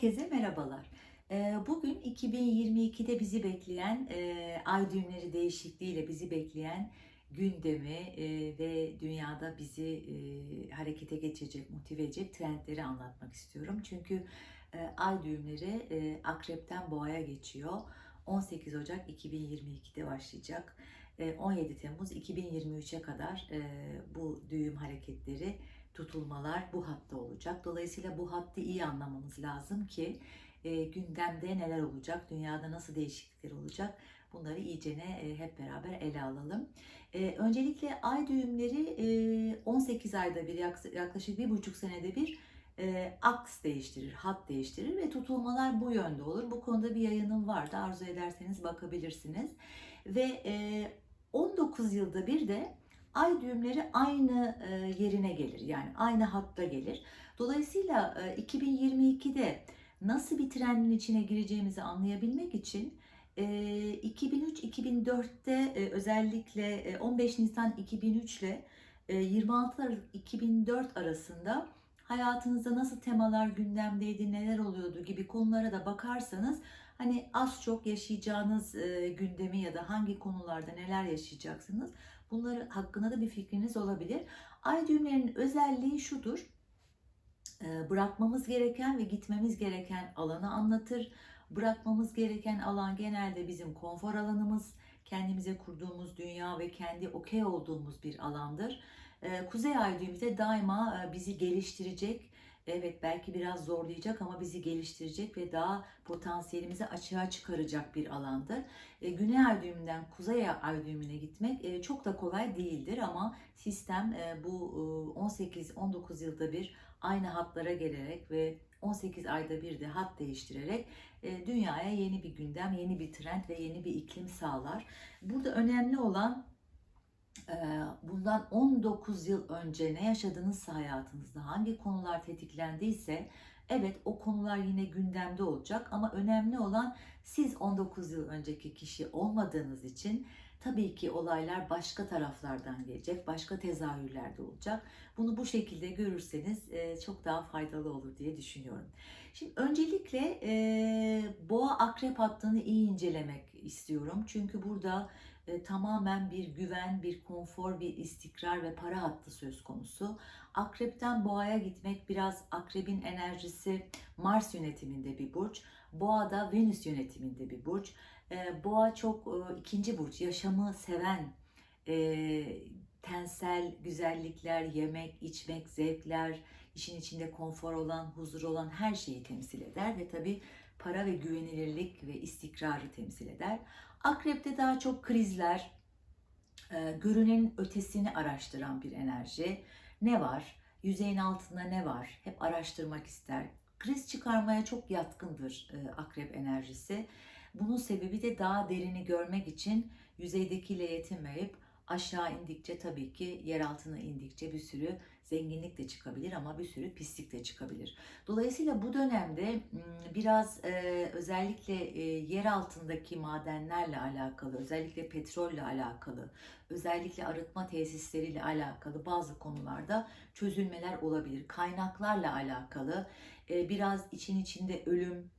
Herkese merhabalar. Ee, Bugün 2022'de bizi bekleyen e, ay düğümleri değişikliğiyle bizi bekleyen gündemi e, ve dünyada bizi e, harekete geçecek, motive edecek trendleri anlatmak istiyorum. Çünkü ay düğümleri akrepten boğaya geçiyor. 18 Ocak 2022'de başlayacak. E, 17 Temmuz 2023'e kadar bu düğüm hareketleri tutulmalar bu hatta olacak. Dolayısıyla bu hattı iyi anlamamız lazım ki e, gündemde neler olacak, dünyada nasıl değişiklikler olacak bunları iyicene e, hep beraber ele alalım. E, öncelikle ay düğümleri e, 18 ayda bir yak- yaklaşık bir buçuk senede bir e, aks değiştirir, hat değiştirir ve tutulmalar bu yönde olur. Bu konuda bir yayınım vardı. Arzu ederseniz bakabilirsiniz. Ve e, 19 yılda bir de ay düğümleri aynı e, yerine gelir. Yani aynı hatta gelir. Dolayısıyla e, 2022'de nasıl bir trendin içine gireceğimizi anlayabilmek için e, 2003-2004'te e, özellikle e, 15 Nisan 2003 ile e, 26 Aralık 2004 arasında hayatınızda nasıl temalar gündemdeydi, neler oluyordu gibi konulara da bakarsanız hani az çok yaşayacağınız e, gündemi ya da hangi konularda neler yaşayacaksınız bunları hakkında da bir fikriniz olabilir. Ay düğümlerinin özelliği şudur. e, Bırakmamız gereken ve gitmemiz gereken alanı anlatır. Bırakmamız gereken alan genelde bizim konfor alanımız, kendimize kurduğumuz dünya ve kendi okey olduğumuz bir alandır. E, Kuzey ay düğümü de daima e, bizi geliştirecek, evet belki biraz zorlayacak ama bizi geliştirecek ve daha potansiyelimizi açığa çıkaracak bir alandır. E, Güney ay düğümünden Kuzey ay düğümüne gitmek e, çok da kolay değildir ama sistem e, bu e, 18-19 yılda bir aynı hatlara gelerek ve 18 ayda bir de hat değiştirerek e, dünyaya yeni bir gündem, yeni bir trend ve yeni bir iklim sağlar. Burada önemli olan bundan 19 yıl önce ne yaşadınızsa hayatınızda, hangi konular tetiklendiyse evet o konular yine gündemde olacak ama önemli olan siz 19 yıl önceki kişi olmadığınız için tabii ki olaylar başka taraflardan gelecek, başka tezahürlerde olacak. Bunu bu şekilde görürseniz e, çok daha faydalı olur diye düşünüyorum. Şimdi öncelikle e, boğa akrep hattını iyi incelemek istiyorum. Çünkü burada e, tamamen bir güven, bir konfor, bir istikrar ve para hattı söz konusu. Akrepten boğaya gitmek biraz akrebin enerjisi Mars yönetiminde bir burç. Boğa da Venüs yönetiminde bir burç. E, boğa çok e, ikinci burç, yaşamı seven, e, tensel güzellikler, yemek, içmek, zevkler, işin içinde konfor olan, huzur olan her şeyi temsil eder ve tabii para ve güvenilirlik ve istikrarı temsil eder. Akrep'te daha çok krizler, e, görünenin ötesini araştıran bir enerji. Ne var? Yüzeyin altında ne var? Hep araştırmak ister. Kriz çıkarmaya çok yatkındır e, akrep enerjisi. Bunun sebebi de daha derini görmek için yüzeydekiyle yetinmeyip aşağı indikçe tabii ki yer altına indikçe bir sürü zenginlik de çıkabilir ama bir sürü pislik de çıkabilir. Dolayısıyla bu dönemde biraz e, özellikle e, yer altındaki madenlerle alakalı, özellikle petrolle alakalı, özellikle arıtma tesisleriyle alakalı bazı konularda çözülmeler olabilir. Kaynaklarla alakalı e, biraz için içinde ölüm,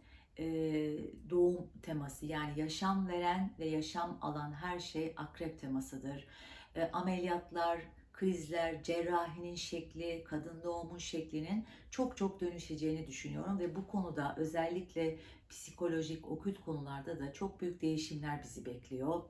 e, doğum teması yani yaşam veren ve yaşam alan her şey akrep temasıdır. E, ameliyatlar, krizler, cerrahinin şekli, kadın doğumun şeklinin çok çok dönüşeceğini düşünüyorum ve bu konuda özellikle psikolojik, okült konularda da çok büyük değişimler bizi bekliyor.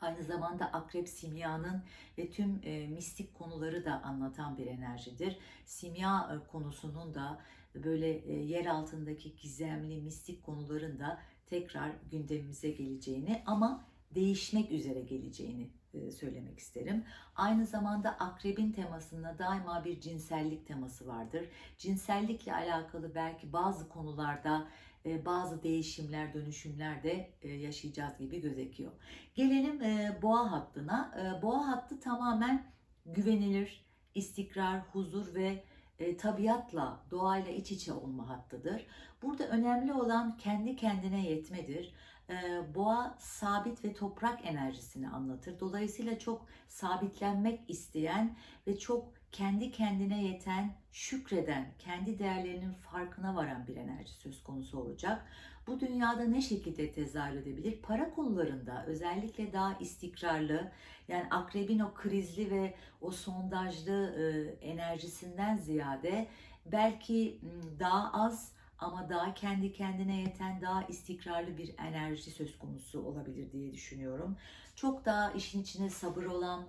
Aynı zamanda akrep simyanın ve tüm e, mistik konuları da anlatan bir enerjidir. Simya e, konusunun da böyle e, yer altındaki gizemli mistik konuların da tekrar gündemimize geleceğini ama değişmek üzere geleceğini e, söylemek isterim. Aynı zamanda akrebin temasında daima bir cinsellik teması vardır. Cinsellikle alakalı belki bazı konularda e, bazı değişimler, dönüşümler de yaşayacağız gibi gözüküyor. Gelelim boğa hattına. Boğa hattı tamamen güvenilir, istikrar, huzur ve e, tabiatla, doğayla iç içe olma hattıdır. Burada önemli olan kendi kendine yetmedir. E, boğa sabit ve toprak enerjisini anlatır. Dolayısıyla çok sabitlenmek isteyen ve çok kendi kendine yeten, şükreden, kendi değerlerinin farkına varan bir enerji söz konusu olacak. Bu dünyada ne şekilde tezahür edebilir? Para konularında özellikle daha istikrarlı, yani akrebin o krizli ve o sondajlı e, enerjisinden ziyade belki daha az ama daha kendi kendine yeten, daha istikrarlı bir enerji söz konusu olabilir diye düşünüyorum. Çok daha işin içine sabır olan,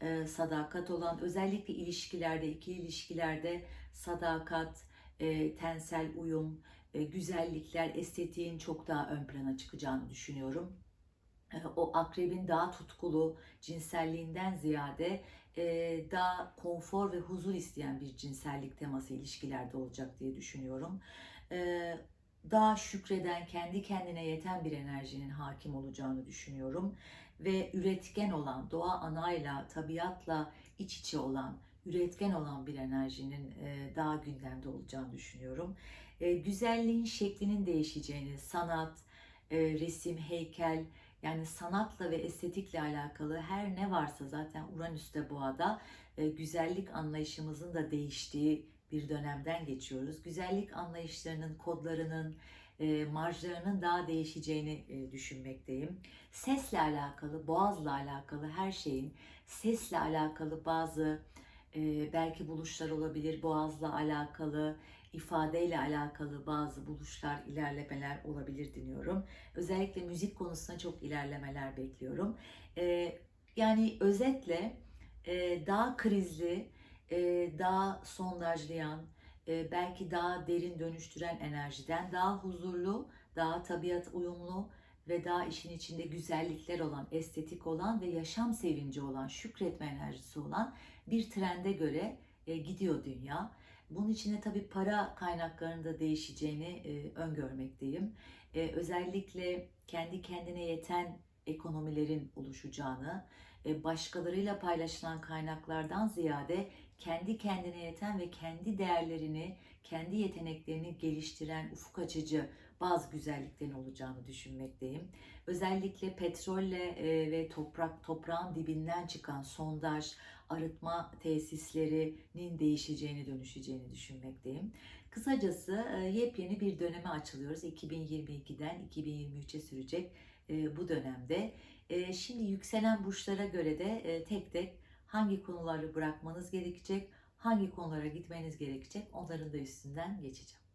e, sadakat olan, özellikle ilişkilerde, ikili ilişkilerde sadakat, e, tensel uyum, e, güzellikler, estetiğin çok daha ön plana çıkacağını düşünüyorum. E, o akrebin daha tutkulu, cinselliğinden ziyade e, daha konfor ve huzur isteyen bir cinsellik teması ilişkilerde olacak diye düşünüyorum. E, daha şükreden, kendi kendine yeten bir enerjinin hakim olacağını düşünüyorum. Ve üretken olan, doğa anayla, tabiatla iç içe olan, üretken olan bir enerjinin e, daha gündemde olacağını düşünüyorum. E, güzelliğin şeklinin değişeceğini, sanat, resim, heykel, yani sanatla ve estetikle alakalı her ne varsa zaten Uranüs'te boğada güzellik anlayışımızın da değiştiği bir dönemden geçiyoruz. Güzellik anlayışlarının, kodlarının, e, marjlarının daha değişeceğini e, düşünmekteyim. Sesle alakalı, boğazla alakalı her şeyin sesle alakalı bazı e, belki buluşlar olabilir, boğazla alakalı, ifadeyle alakalı bazı buluşlar, ilerlemeler olabilir diliyorum. Özellikle müzik konusunda çok ilerlemeler bekliyorum. E, yani özetle e, daha krizli, daha sondajlayan, belki daha derin dönüştüren enerjiden daha huzurlu, daha tabiat uyumlu ve daha işin içinde güzellikler olan, estetik olan ve yaşam sevinci olan, şükretme enerjisi olan bir trende göre gidiyor dünya. Bunun içine tabii para kaynaklarının da değişeceğini e, öngörmekteyim. Özellikle kendi kendine yeten ekonomilerin oluşacağını, başkalarıyla paylaşılan kaynaklardan ziyade kendi kendine yeten ve kendi değerlerini, kendi yeteneklerini geliştiren ufuk açıcı bazı güzelliklerin olacağını düşünmekteyim. Özellikle petrolle e, ve toprak toprağın dibinden çıkan sondaj, arıtma tesislerinin değişeceğini, dönüşeceğini düşünmekteyim. Kısacası e, yepyeni bir döneme açılıyoruz. 2022'den 2023'e sürecek e, bu dönemde. Şimdi yükselen burçlara göre de tek tek hangi konuları bırakmanız gerekecek, hangi konulara gitmeniz gerekecek onların da üstünden geçeceğim.